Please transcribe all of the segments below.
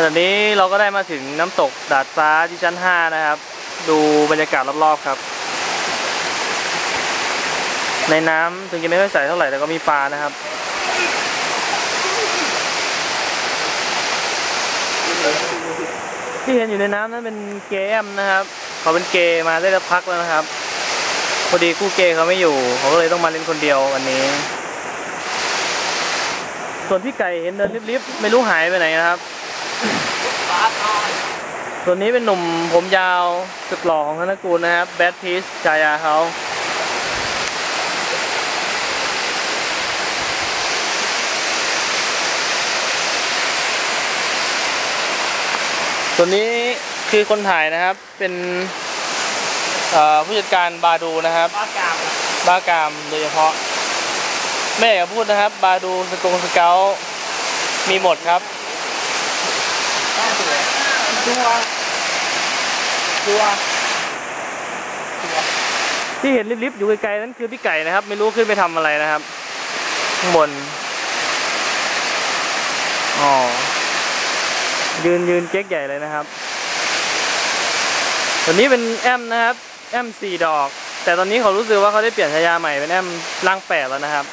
ขณะนี้เราก็ได้มาถึงน้ำตกดาดฟ้าที่ชั้น 5 นะครับ ดูบรรยากาศรอบๆครับ ในน้ำถึงจะไม่ค่อยใสเท่าไหร่แต่ก็มีปลานะครับที่เห็นอยู่ในน้ำนั้นเป็นเกย์แอมนะครับ เขาเป็นเกย์มาได้สักพักแล้วนะครับพอดีคู่เกย์เขาไม่อยู่เขาก็เลยต้องมาเล่นคนเดียววันนี้ ส่วนพี่ไก่เห็นเดินลิบๆไม่รู้หายไปไหนนะครับ ส่วนนี้เป็นหนุ่มผมยาวสุดหล่อของธนกูลนะครับแบทพีซฉายาเขาส่วนนี้คือคนถ่ายนะครับเป็นผู้จัดการบาดูนะครับ บ้ากามบ้ากามโดยเฉพาะ แม่อยากพูดนะครับ บาดูสกงสเกลมีหมดครับ ตัวตัวที่เห็นลิบๆอยู่ไกลๆนั่นคือพี่ไก่นะครับ ไม่รู้ขึ้นไปทำอะไรนะครับ ข้างบนอ๋อยืนยืนเก๊กใหญ่เลยนะครับตัวนี้เป็นแอมนะครับ แอมสี่ดอก แต่ตอนนี้เขารู้สึกว่าเขาได้เปลี่ยนฉายาใหม่เป็นแอมล่างแปดแล้วนะครับ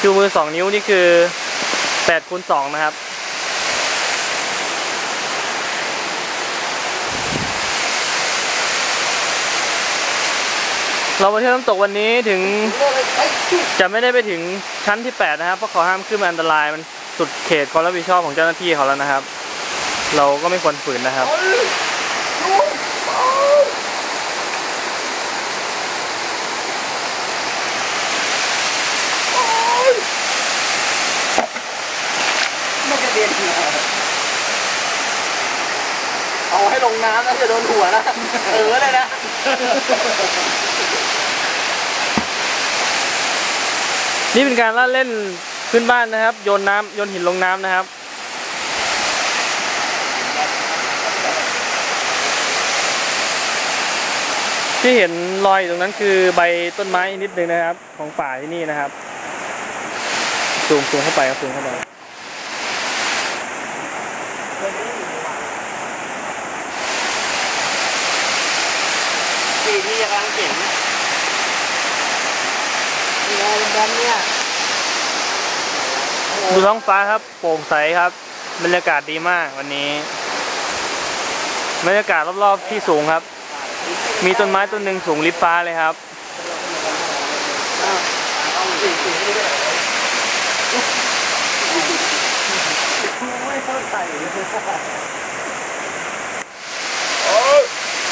ชูมือสองนิ้วนี่คือแปดคูณสองนะครับ เราไปเที่ยวน้ำตกวันนี้ถึงจะไม่ได้ไปถึงชั้นที่ 8 นะครับ เพราะเขาห้ามขึ้นมาอันตรายมันสุดเขตความรับผิดชอบของเจ้าหน้าที่เขาแล้วนะครับ เราก็ไม่ควรฝืนนะครับ ไม่กระเด็นเอา ให้ลงน้ำนะจะโดนหัวนะ เออเลยนะนี่เป็นการล่าเล่นขึ้นบ้านนะครับ โยนน้ำโยนหินลงน้ำนะครับที่เห็นรอยตรงนั้นคือใบต้นไม้นิดนึงนะครับ ของป่าที่นี่นะครับ ซูมซูมเข้าไปครับซูมเข้าไป ปีนี้กำลังเก่งนี่ไงดำๆเนี่ยดูท้องฟ้าครับโปร่งใสครับ บรรยากาศดีมากวันนี้ บรรยากาศรอบๆที่สูงครับ มีต้นไม้ต้นหนึ่งสูงลิบฟ้าเลยครับเอาสิสิไม่เข้าใจ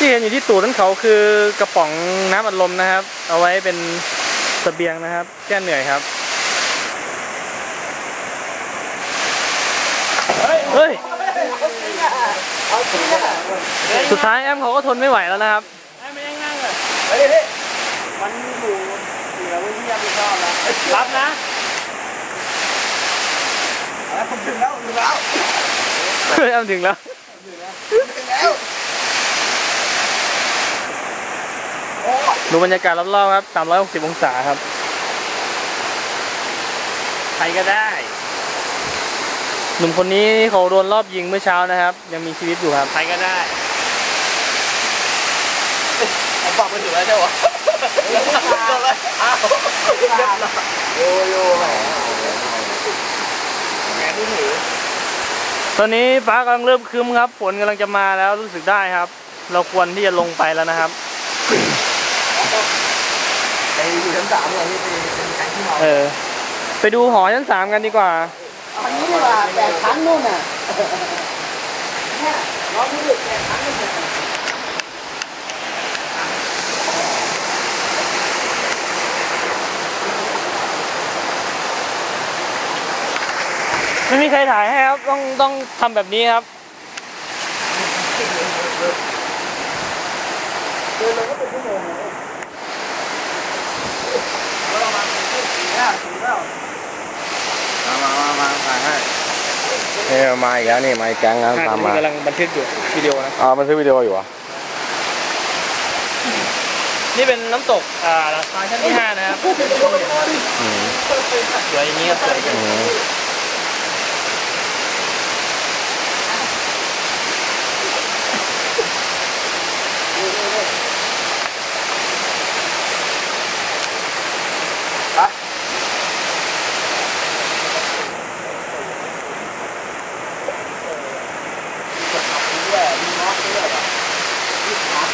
ที่เห็นอยู่ที่ตูดนั้นเขาคือกระป๋องน้ำอัดลมนะครับ เอาไว้เป็นเสบียงนะครับ แก้เหนื่อยครับ เฮ้ยเอาจริงอะสุดท้ายแอมเขาก็ทนไม่ไหวแล้วนะครับไม่ยังนั่งเลยเฮ้ยเฮ้ยมันอยู่เหลือไว้ที่ยังไม่ชอบแล้วรับนะแล้วผมถึงแล้วถึงแล้วแอมถึงแล้วถึงแล้วโอ้ ดูบรรยากาศรอบๆครับ 360 องศาครับ ใครก็ได้ หนุ่มคนนี้เขาโดนรอบยิงเมื่อเช้านะครับ ยังมีชีวิตอยู่ครับ ใครก็ได้ผมบอกไปถึงแล้วใช่ไหมอ้าวโยโย่แหมแหมมือถือตอนนี้ฟ้ากำลังเริ่มครึ้มครับ ฝนกำลังจะมาแล้วรู้สึกได้ครับ เราควรที่จะลงไปแล้วนะครับ ไปอยู่ชั้นสามเลยที่เป็นการที่นอนเออ ไปดูหอชั้นสามกันดีกว่าอันนี้ดีกว่าแปดชั้นนู่นน่ะเนี่ยน้องพี่ดึกแปดชั้นนู่นน่ะไม่มีใครถ่ายให้ครับ ต้องต้องทำแบบนี้ครับเดินเลยก็เป็นชั่วโมงเลยก็ประมาณสี่ สี่ห้าสี่แล้วมามามามาถ่ายให้เฮ้ยมาอีกแล้วนี่มาอีกแก๊งแล้วอ่าตตาอมนมานี้กำลังบันทึกอยู่วิดีโอนะอ๋อมันซื้อวิดีโออยู่เหรอนี่เป็นน้ำตกอ่าราคาชั้นที่ห้านะครับอืมสวยอย่างนี้ครับสวยจริง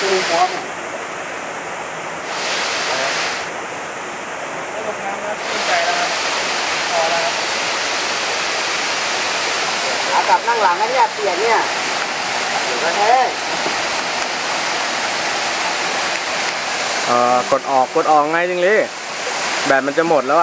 คือพร้อมระบบน้ำนะชื่นใจแล้วครับพอแล้วครับอากลับนั่งหลังนะเนี่ยเปลี่ยกเนี่ยอยู่กันแท้เอ่อกดออกกดออกไงจริงลยแบตมันจะหมดแล้วอะ